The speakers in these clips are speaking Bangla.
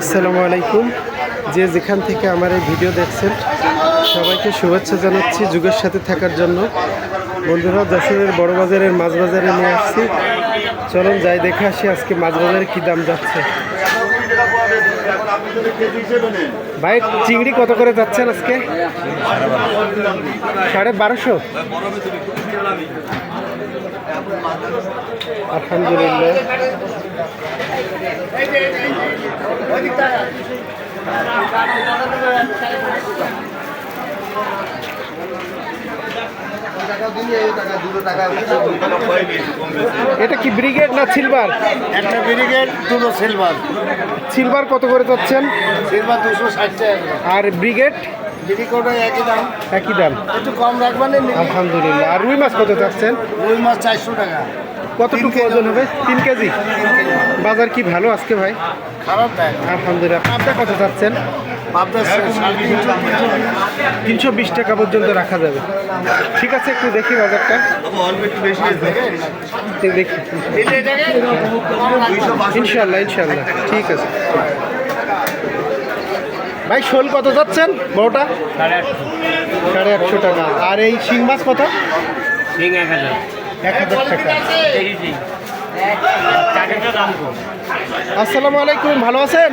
আসসালামু আলাইকুম। যে যেখান থেকে আমার এই ভিডিও দেখছেন, সবাইকে শুভেচ্ছা জানাচ্ছি যুগের সাথে থাকার জন্য। বন্ধুরা, যশোরের বড়বাজারের মাছ বাজারে নিয়ে আসছি। চলুন যাই, দেখে আসি আজকে মাছ বাজারে কী দাম যাচ্ছে। ভাই, চিংড়ি কত করে যাচ্ছেন আজকে? সাড়ে বারোশো? আলহামদুলিল্লাহ। এটা কি ব্রিগেড না সিলভার? একটা ব্রিগেড দুটো সিলভার। সিলভার কত করে যাচ্ছেন? সিলভার দুশো ষাট টাকা আর ব্রিগেড? ব্রিগেড একই দাম। একই দাম। একটু কম রাখবেন আলহামদুলিল্লাহ। আর রুই মাছ কত যাচ্ছেন? রুই মাছ চারশো টাকা। কতটুকু ওজন হবে? তিন কেজি? বাজার কি ভালো আজকে ভাই? খারাপ আলহামদুলিল্লাহ। পাবদা কত সাড়ে তিনশো বিশ টাকা পর্যন্ত রাখা যাবে। ঠিক আছে একটু দেখি বাজারটা। দেখি। ইনশাল্লাহ ইনশাল্লাহ ঠিক আছে। ভাই শোল কত যাচ্ছেন বড়টা? সাড়ে আটশো টাকা। আর এই শিং মাছ কত? এক হাজার। টাকা। আসসালামু আলাইকুম ভালো আছেন?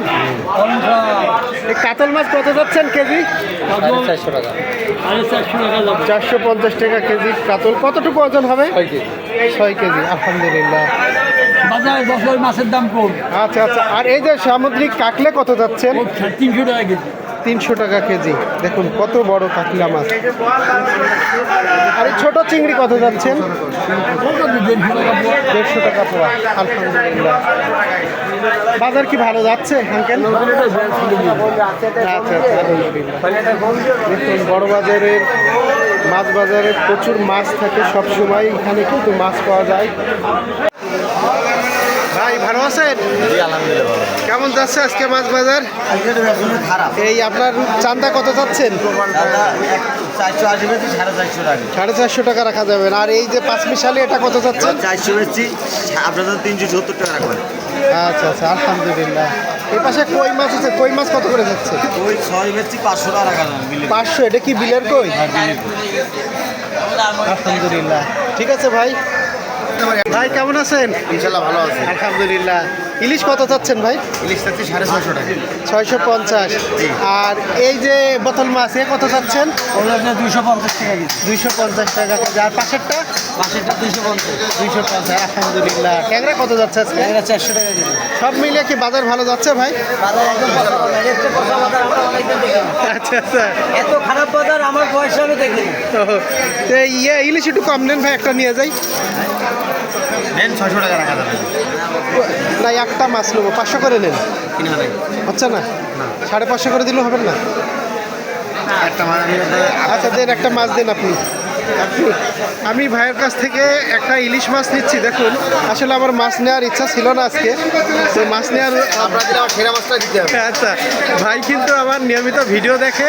কাতল মাছ কত যাচ্ছেন কেজি? চারশো পঞ্চাশ টাকা কেজি কাতল। কতটুকু ওজন হবে? ছয় কেজি। আলহামদুলিল্লাহ। বাজারে মাছের দাম কম। আচ্ছা আচ্ছা। আর এই যে সামুদ্রিক কাকলে কত যাচ্ছেন? তিনশো টাকা কেজি। তিনশো টাকা কেজি। দেখুন, কত বড় কাকলা মাছ। আর ছোট চিংড়ি কত যাচ্ছেন? দেড়শো টাকা পোয়া। আলহামদুলিল্লাহ। বাজার কি ভালো যাচ্ছে আচ্ছা আলহামদুলিল্লাহ। দেখুন, বড় বাজারের, মাছ বাজারে প্রচুর মাছ থাকে সব সময়। এখানে কিন্তু মাছ পাওয়া যায়। ভাই, ভালো আছেন? কেমন যাচ্ছে আজকে মাছ বাজার? এই আপনার চান্দা কত চারশো সাড়ে চারশো টাকা রাখা যাবে। আর এই যে পাঁচ মিশালি এটা কত যাচ্ছেন চারশো বেশি আপনাদের তিনশো সত্তর টাকা রাখবেন আচ্ছা আচ্ছা আলহামদুলিল্লাহ। এই পাশে কই মাছ আছে? কই মাছ কত করে যাচ্ছে? ওই ছয় বেশি পাঁচশো টাকা রাখা পাঁচশো এটা কি বিলের কই? আলহামদুলিল্লাহ। ঠিক আছে ভাই। ভাই কেমন আছেন? ইনশাল্লাহ ভালো আছে। আলহামদুলিল্লাহ। ইলিশ কত চাচ্ছেন ভাই? ইলিশ চাচ্ছি সাড়ে ছয়শো টাকা। ছয়শো পঞ্চাশ। আর এই যে বোতল মাছ এ কত চাচ্ছেন? দুইশো পঞ্চাশ টাকা দুইশো পঞ্চাশ টাকা কেজি। আর পাশেরটা? পাশেরটা দুইশো পঞ্চাশ। দুইশো পঞ্চাশ আলহামদুলিল্লাহ। ট্যাংরা কত যাচ্ছে আজকে? চারশো টাকা কেজি। সব মিলিয়ে কি বাজার ভালো যাচ্ছে ভাই? বাজার একদম। আচ্ছা আচ্ছা। এত খারাপ বাজার আমার বয়সে আমি ইয়ে ইলিশ একটু কম নেন ভাই একটা নিয়ে যাই। নেন ছয়শো টাকা রাখা যাবে। না একটা মাছ নেব। পাঁচশো করে নেন। হচ্ছে না? সাড়ে পাঁচশো করে দিলেও হবে না? আচ্ছা দেন একটা মাছ দেন আপনি। আপনি আমি ভাইয়ের কাছ থেকে একটা ইলিশ মাছ নিচ্ছি দেখুন। আসলে আমার মাছ নেওয়ার ইচ্ছা ছিল না আজকে। তো মাছ নেওয়ার সেরা মাছটা দিতে হবে। আচ্ছা ভাই কিন্তু আমার নিয়মিত ভিডিও দেখে।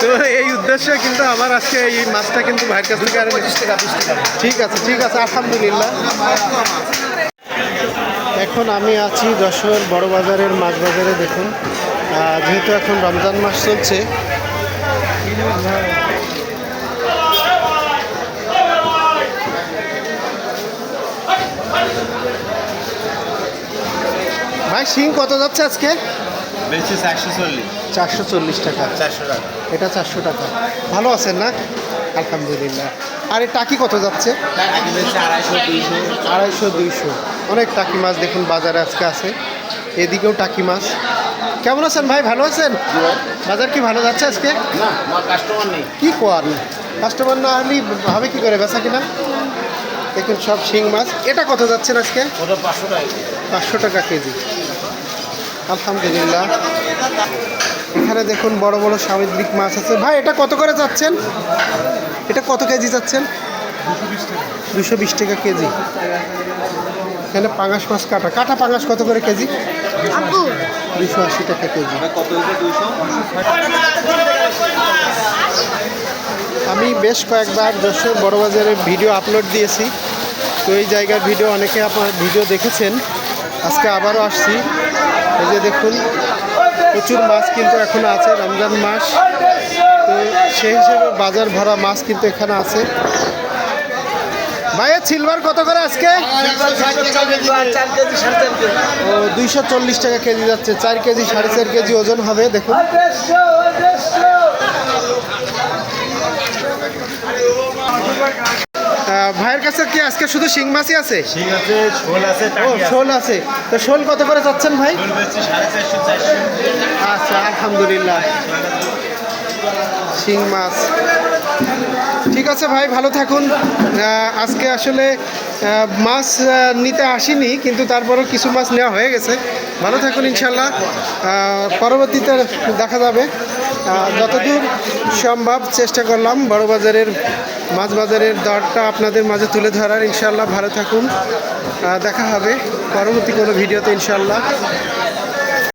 তো এই উদ্দেশ্যে কিন্তু আমার আজকে এই মাছটা কিন্তু ভাইয়ের কাছ থেকে আর ঠিক আছে ঠিক আছে আলহামদুলিল্লাহ। এখন আমি আছি যশোর বড় বাজারের মাছ বাজারে দেখুন। যেহেতু এখন রমজান মাস চলছে ভাই শিং কত যাচ্ছে আজকে? চারশো চল্লিশ। টাকা। চারশো টাকা। এটা চারশো টাকা। ভালো আছেন না? আলহামদুলিল্লাহ। আর টাকি কত যাচ্ছে? আড়াইশো দুইশো। আড়াইশো দুইশো। অনেক টাকি মাছ দেখুন বাজারে আজকে আছে। এদিকেও টাকি মাছ। কেমন আছেন ভাই? ভালো আছেন? বাজার কি ভালো যাচ্ছে আজকে? কাস্টমার নেই। কি কর কাস্টমার না হলেই ভাবে কি করে? বেচা কিনা? দেখুন সব শিং মাছ। এটা কত যাচ্ছেন আজকে? পাঁচশো টাকা কেজি। আলহামদুলিল্লাহ। এখানে দেখুন বড় বড় সামুদ্রিক মাছ আছে। ভাই এটা কত করে যাচ্ছেন? এটা কত কেজি যাচ্ছেন? দুশো বিশ টাকা কেজি। এখানে পাঙাশ মাছ কাটা। কাটা পাঙাশ কত করে কেজি? দুশো আশি টাকা কেজি। আমি বেশ কয়েকবার যশোর বড়বাজারে ভিডিও আপলোড দিয়েছি। তো এই জায়গার ভিডিও অনেকে আপনার ভিডিও দেখেছেন। আজকে আবারও আসছি। এই যে দেখুন প্রচুর মাছ কিন্তু এখনও আছে রমজান মাস। তো সেই হিসেবে বাজার ভরা মাছ কিন্তু এখানে আছে। ভাইয়া সিলভার কত করে আজকে? ও দুইশো চল্লিশ টাকা কেজি যাচ্ছে চার কেজি সাড়ে চার কেজি ওজন হবে দেখুন। ভাইয়ের কাছে কি আজকে শুধু শিং মাছই আছে? ও শোল আছে। তো শোল কত করে চাচ্ছেন ভাই? আচ্ছা আলহামদুলিল্লাহ। শিং মাছ। ঠিক আছে ভাই, ভালো থাকুন। আজকে আসলে মাছ নিতে আসিনি, কিন্তু তারপরেও কিছু মাছ নেওয়া হয়ে গেছে। ভালো থাকুন ইনশাল্লাহ পরবর্তীতে দেখা যাবে। যতদূর সম্ভব চেষ্টা করলাম বড় বাজারের, মাছ বাজারের দরটা আপনাদের মাঝে তুলে ধরার। ইনশাল্লাহ ভালো থাকুন। দেখা হবে পরবর্তী কোনো ভিডিওতে ইনশাল্লাহ